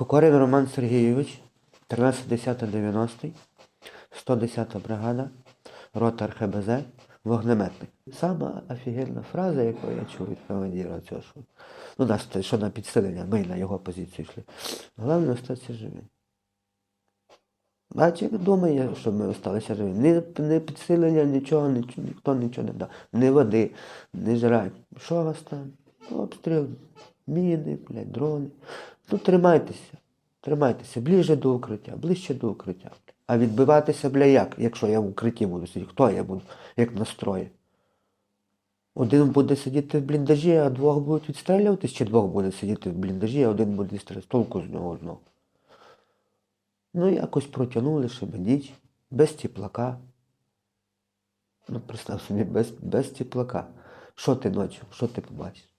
Кокорин Роман Сергійович, 13.10.90, 110 бригада, рота РХБЗ, вогнеметник. Сама офігенна фраза, яку я чув від командира цього, що, ну, нас, що на підсилення, ми на його позицію йшли. Головне остатися живим. А чи думає, що ми залишилися живі? Ні, ні підсилення, нічого, нічого, ніхто нічого не дав. Ні води, ні жрать. Що вас там? Обстріл, міни, блядь, дрони. Ну тримайтеся, тримайтеся, ближче до укриття, ближче до укриття. А відбиватися, бля, як, якщо я в укритті буду сидіти? Хто я буду, як настрої? Один буде сидіти в бліндажі, а двох будуть відстрілюватись, чи двох буде сидіти в бліндажі, а один буде відстрілюватись. Толку з нього одного. Ну, якось протягнули шебедіч, без теплака. Ну, представ собі, без, без теплака. Що ти ночі, що ти побачиш?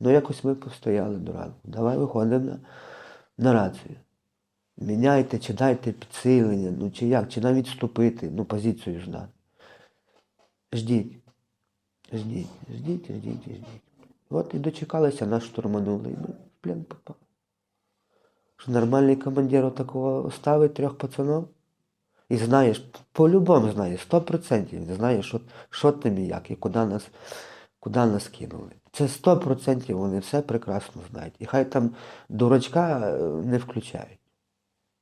Ну, якось ми постояли до ранку. Давай виходимо на, на рацію. Міняйте, чи дайте підсилення, ну чи як, чи навіть вступити, ну, позицію ждати. Ждіть. Ждіть, ждіть, ждіть, ждіть. От і дочекалися, нас штурманули, і ми в плен попали. Що нормальний командир такого ставить трьох пацанов і знаєш, по-любому знає, сто процентів знає, що, що там і як, і куди нас, куди нас кинули. Це сто процентів вони все прекрасно знають. І хай там дурачка е, не включають.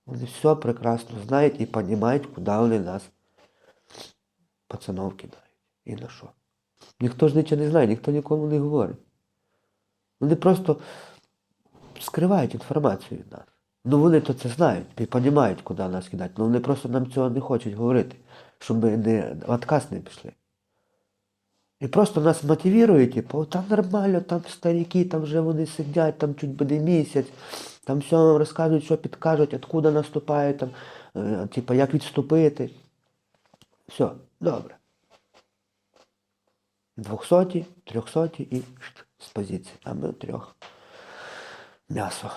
Вони все прекрасно знають і розуміють, куди вони нас пацанов кидають. І на що. Ніхто ж нічого не знає, ніхто нікому не говорить. Вони просто скривають інформацію від нас. Ну вони то це знають і розуміють, куди нас кидати. Ну вони просто нам цього не хочуть говорити, щоб ми не в отказ не пішли. І просто нас мотивують, типу, там нормально, там старики, там вже вони сидять, там чуть буде місяць, там все вам розказують, що підкажуть, откуда наступають, там, е, типу, як відступити. Все, добре. Двохсоті, трьохсоті і з позиції. А ми трьох. М'ясо.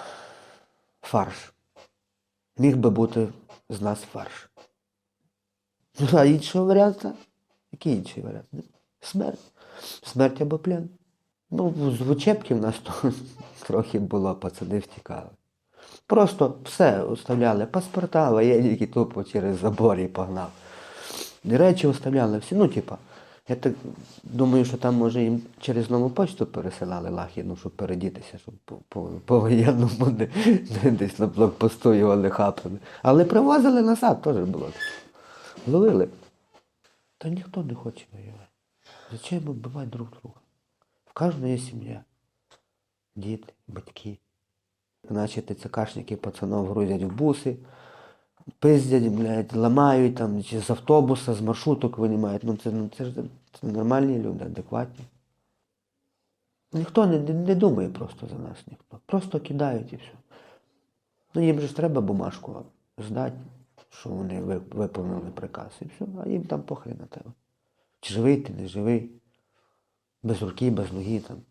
Фарш. Міг би бути з нас фарш. Ну, а іншого варіанта? Який інший варіант? Смерть. Смерть або плен. Ну, з учебки в нас то трохи було, пацани втікали. Просто все оставляли, паспорта, воєнні, які тупо через забор і погнав. І речі оставляли всі, ну, типа, я так думаю, що там, може, їм через нову почту пересилали лахи, ну, щоб передітися, щоб по, по, по воєнному не, не десь на блокпосту його не хапали. Але привозили назад, теж було. Ловили. Та ніхто не хоче воювати. Зачем вбивати друг друга? В кожного є сім'я. Діти, батьки. Наші ТЦКшники пацанов грузять в буси, пиздять, блядь, ламають там, чи з автобуса, з маршруток винімають. Ну це, ну, це ж це нормальні люди, адекватні. Ніхто не, не, думає просто за нас, ніхто. Просто кидають і все. Ну їм же ж треба бумажку здати, що вони виповнили приказ і все, а їм там похрен на тебе. Чи живий ти, не живий, без руки, без ноги там.